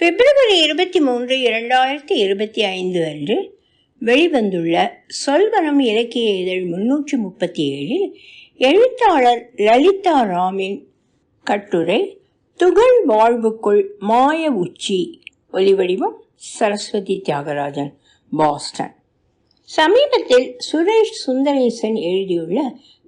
பிப்ரவரி இருபத்தி மூன்று இரண்டாயிரத்தி இருபத்தி ஐந்து அன்று வெளிவந்துள்ள சொல்வனம் இலக்கிய இதழ் முன்னூற்றி முப்பத்தி ஏழில் எழுத்தாளர் லலிதா ராமின் கட்டுரை துகள் வாழ்வுக்குள் மாய உச்சி ஒலிவடிவம் சரஸ்வதி தியாகராஜன் பாஸ்டன். சமீபத்தில் சுரேஷ் சுந்தரேசன் எழுதியுள்ள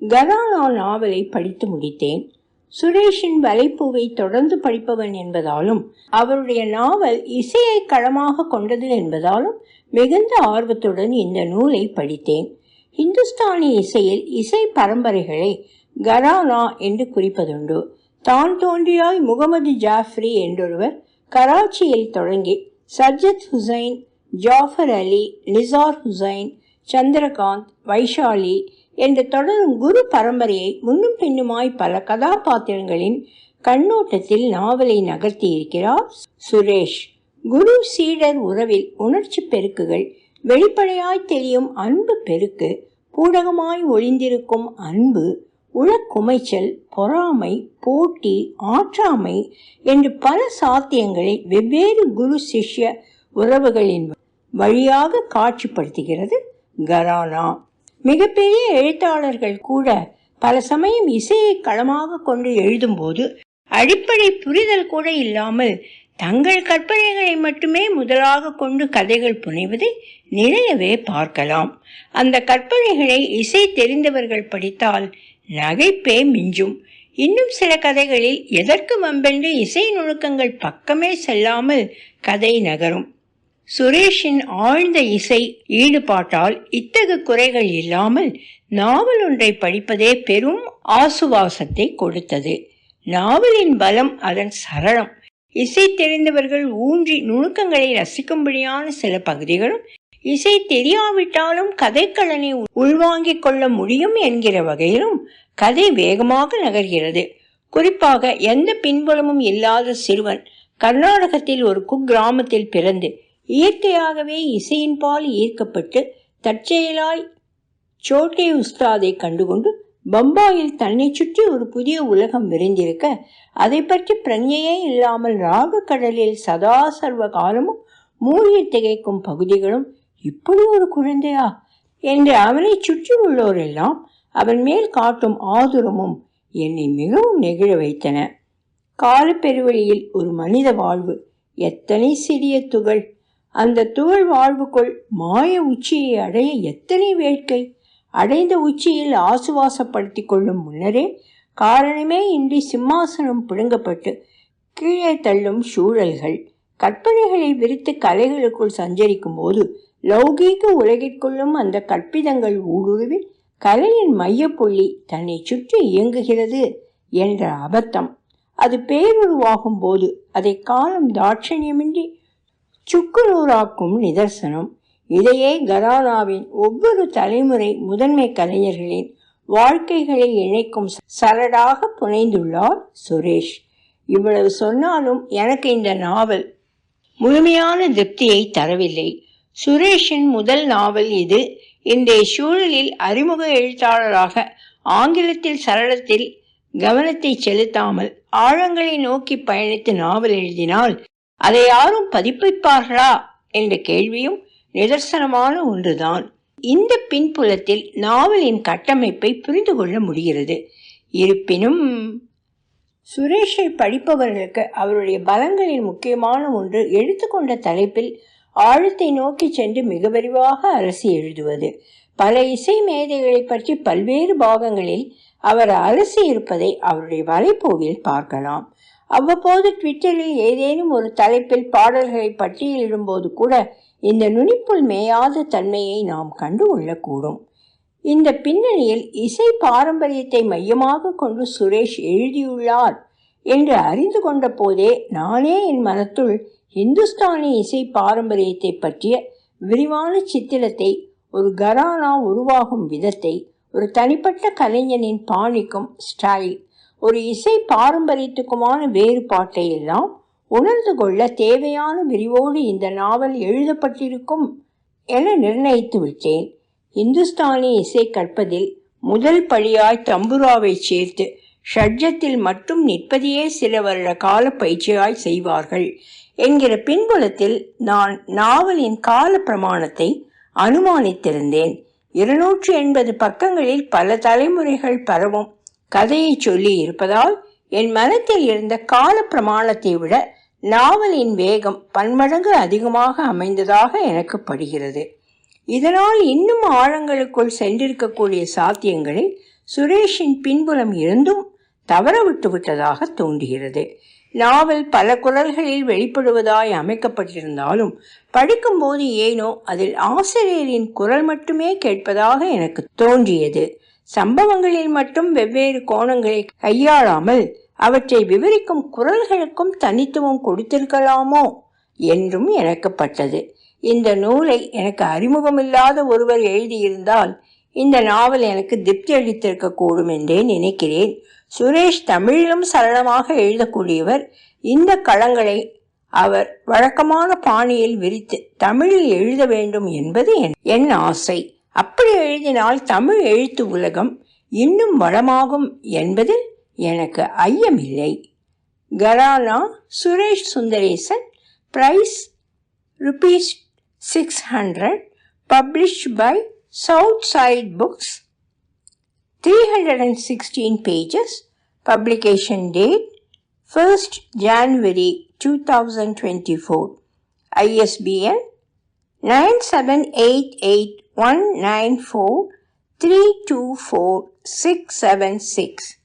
கதானா நாவலை படித்து முடித்தேன். சுரேஷின் வலைப்பூவை தொடர்ந்து படிப்பவன் என்பதாலும் அவருடைய நாவல் இசையை களமாக கொண்டது என்பதாலும் மிகுந்த ஆர்வத்துடன் இந்த நூலை படித்தேன். இந்துஸ்தானி இசையில் இசை பரம்பரைகளை கரானா என்று குறிப்பதுண்டு. தான் தோன்றியாய் முகமது ஜாஃப்ரி என்றொருவர் கராச்சியில் தொடங்கி சர்ஜத் ஹுசைன் ஜாஃபர் அலி நிசார் ஹுசைன் சந்திரகாந்த் வைஷாலி என்று தொடரும் குரு பரம்பரையை முன்னும் பின்னுமாய் பல கதாபாத்திரங்களின் கண்ணோட்டத்தில் நாவலை நகர்த்தி இருக்கிறார் சுரேஷ். குரு சீடர் உறவில் உணர்ச்சி பெருக்குகள் வெளிப்படையாய் தெரியும் அன்பு பெருக்கு பூடகமாய் ஒளிந்திருக்கும் அன்பு உளக்குமைச்சல் பொறாமை போட்டி ஆற்றாமை என்று பல சாத்தியங்களை வெவ்வேறு குரு சிஷ்ய உறவுகளின் வழியாக காட்சிப்படுத்துகிறது கரானா. மிகப்பெரிய எழுத்தாளர்கள் கூட பல சமயம் இசையை களமாக கொண்டு எழுதும்போது அடிப்படை புரிதல் கூட இல்லாமல் தங்கள் கற்பனைகளை மட்டுமே முதலாக கொண்டு கதைகள் புனைவதை நிறையவே பார்க்கலாம். அந்த கற்பனைகளை இசை தெரிந்தவர்கள் படித்தால் நகைப்பே மிஞ்சும். இன்னும் சில கதைகளில் எதற்கு வம்பென்று இசை நுணுக்கங்கள் பக்கமே செல்லாமல் கதை நகரும். சுரேஷின் ஆழ்ந்த இசை ஈடுபாட்டால் இத்தகு குறைகள் இல்லாமல் நாவல் ஒன்றை படிப்பதே பெரும் ஆசுவாசத்தை கொடுத்தது. நாவலின் பலம் அதன் சரளம் இசை தெரிந்தவர்கள் ஊன்றி நுணுக்கங்களை ரசிக்கும்படியான சில பகுதிகளும் இசை தெரியாவிட்டாலும் கதைக்களனை உள்வாங்கிக் கொள்ள முடியும் என்கிற வகையிலும் கதை வேகமாக நகர்கிறது. குறிப்பாக எந்த பின்புலமும் இல்லாத சிறுவன் கர்நாடகத்தில் ஒரு குக்கிராமத்தில் பிறந்து இயற்கையாகவே இசையின் பால் ஈர்க்கப்பட்டு தற்செயலாய் சோட்டே உஸ்தாதை கண்டுகொண்டு பம்பாயில் தன்னை சுற்றி ஒரு புதிய உலகம் விரிந்திருக்க அதை பற்றி பிரஞ்சையே இல்லாமல் ராக கடலில் சதா சர்வ காலமும் மூழ்கி திகைக்கும் பகுதிகளும் இப்படி ஒரு குழந்தையா? என்று அவனை சுற்றி உள்ளோரெல்லாம் அவன் மேல் காட்டும் ஆதுரமும் என்னை மிகவும் நெகிழ வைத்தன. காலப்பெருவழியில் ஒரு மனித வாழ்வு எத்தனை சிறிய துகள் அந்த தூள் வாழ்வுக்குள் மாய உச்சியை அடைய எத்தனை வேட்கை? அடைந்த உச்சியில் ஆசுவாசப்படுத்திக் கொள்ளும் முன்னரே காரணமே இன்றி சிம்மாசனம் பிடுங்கப்பட்டு கீழே தள்ளும் சூழல்கள். கற்பனைகளை விரித்து கலைகளுக்குள் சஞ்சரிக்கும் போது லௌகீக உலகிற்குள்ளும் அந்த கற்பிதங்கள் ஊடுருவி கலையின் மையப்புள்ளி தன்னை சுற்றி இயங்குகிறது என்ற அபத்தம். அது பேருருவாகும் போது அதை காலம் தாட்சணியமின்றி சுக்குநூறாக்கும் நிதர்சனம். இதையே கரானாவின் ஒவ்வொரு தலைமுறை முதன்மை கலைஞர்களின் வாழ்க்கைகளை இணைக்கும் சரடாக புனைந்துள்ளார் சுரேஷ். இவ்வளவு சொன்னாலும் எனக்கு இந்த நாவல் முழுமையான திருப்தியை தரவில்லை. சுரேஷின் முதல் நாவல் இது. இன்றைய சூழலில் அறிமுக எழுத்தாளராக ஆங்கிலத்தில் சரளத்தில் கவனத்தை செலுத்தாமல் ஆழங்களை நோக்கி பயணித்து நாவல் எழுதினால் அதை யாரும் பதிப்பிப்பார்களா என்ற கேள்வியும் நிதர்சனமான ஒன்றுதான். இந்த பின்புலத்தில் நாவலின் கட்டமைப்பை புரிந்து கொள்ள முடிகிறது. இருப்பினும் சுரேஷை படிப்பவர்களுக்கு அவருடைய பலங்களில் முக்கியமான ஒன்று எடுத்துக்கொண்ட தலைப்பில் ஆழத்தை நோக்கி சென்று மிக விரிவாக அரசி எழுதுவது. பல இசை மேதைகளை பற்றி பல்வேறு பாகங்களில் அவர் அரசி இருப்பதை அவருடைய வலைப்போவில் பார்க்கலாம். அவ்வப்போது ட்விட்டரில் ஏதேனும் ஒரு தலைப்பில் பாடல்களை பட்டியலிடும் போது கூட இந்த நுனிப்புள் மேயாத தன்மையை நாம் கண்டு கொள்ளக்கூடும். இந்த பின்னணியில் இசை பாரம்பரியத்தை மையமாக கொண்டு சுரேஷ் எழுதியுள்ளார் என்று அறிந்து கொண்ட போதே நானே என் மனத்துள் இந்துஸ்தானி இசை பாரம்பரியத்தை பற்றிய விரிவான சித்திரத்தை ஒரு கரானா உருவாகும் விதத்தை ஒரு தனிப்பட்ட கலைஞனின் பாணிக்கும் ஸ்டைல் ஒரு இசை பாரம்பரியத்துக்குமான வேறுபாட்டை எல்லாம் உணர்ந்து கொள்ள தேவையான விரிவோடு இந்த நாவல் எழுதப்பட்டிருக்கும் என நிர்ணயித்து விட்டேன். இந்துஸ்தானி இசை கற்பதில் முதல் பழியாய் தம்புராவை சேர்த்து ஷட்ஜத்தில் மட்டும் நிற்பதையே சில வருட கால பயிற்சியாய் செய்வார்கள். என்கிற பின்புலத்தில் நான் நாவலின் கால பிரமாணத்தை அனுமானித்திருந்தேன். இருநூற்றி எண்பது பக்கங்களில் பல தலைமுறைகள் பரவும் கதையை சொல்லி இருப்பதால் என் மனத்தில் இருந்த கால பிரமாணத்தை விட நாவலின் வேகம் பன்மடங்கு அதிகமாக அமைந்ததாக எனக்கு படுகிறது. இதனால் இன்னும் ஆழங்களுக்குள் சென்றிருக்கக்கூடிய சாத்தியங்களை சுரேஷின் பின்புலம் இருந்தும் தவற விட்டு விட்டதாக தோன்றுகிறது. நாவல் பல குரல்களில் வெளிப்படுவதாய் அமைக்கப்பட்டிருந்தாலும் படிக்கும்போது ஏனோ அதில் ஆசிரியரின் குரல் மட்டுமே கேட்பதாக எனக்கு தோன்றியது. சம்பவங்களில் மட்டும் வெவ்வேறு கோணங்களை கையாளாமல் அவற்றை விவரிக்கும் குரல்களுக்கும் தனித்துவம் கொடுத்திருக்கலாமோ என்றும் எனக்கு பட்டது இந்த நூலை எனக்கு அறிமுகமில்லாத ஒருவர் எழுதியிருந்தால் இந்த நாவல் எனக்கு திருப்தி அளித்திருக்க கூடும் என்றே நினைக்கிறேன். சுரேஷ் தமிழிலும் சரளமாக எழுதக்கூடியவர் இந்த களங்களை அவர் வழக்கமான பாணியில் விரித்து தமிழில் எழுத வேண்டும் என்பது என் ஆசை. அப்படி எழுதினால் தமிழ் எழுத்து உலகம் இன்னும் வளமாகும் என்பதில் எனக்கு ஐயமில்லை. Gharana Suresh Sundaresan price rupees six hundred publish by South Side Books three hundred and sixteen pages publication date first January two thousand twenty four ISBN nine seven eight eight one nine four three two four six seven six.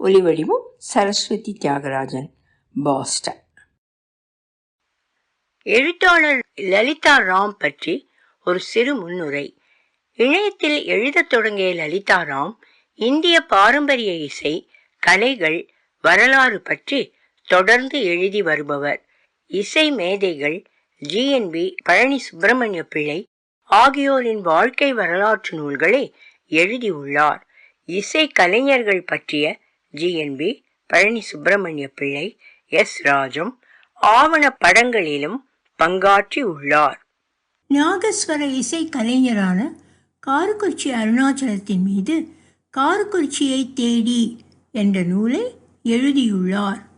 ஒளிவடிவும் Saraswathi Thiagarajan Boston. எழுத்தாளர் லலிதா ராம் பற்றி ஒரு சிறு முன்னுரை. இணையத்தில் எழுதத் தொடங்கிய லலிதா ராம் இந்திய பாரம்பரிய இசை கலைகள் வரலாறு பற்றி தொடர்ந்து எழுதி வருபவர். இசை மேதைகள் ஜிஎன்பி பழனி சுப்பிரமணிய பிள்ளை ஆகியோரின் வாழ்க்கை வரலாற்று நூல்களை எழுதியுள்ளார். இசை கலைஞர்கள் பற்றிய ஜிஎன்பி பழனி சுப்பிரமணிய பிள்ளை எஸ் ராஜம் ஆவண படங்களிலும் பங்காற்றி உள்ளார் நாகஸ்வர இசை கலைஞரான காரக்குறிச்சி அருணாச்சலத்தின் மீது காரக்குறிச்சியை தேடி என்ற நூலை எழுதியுள்ளார்.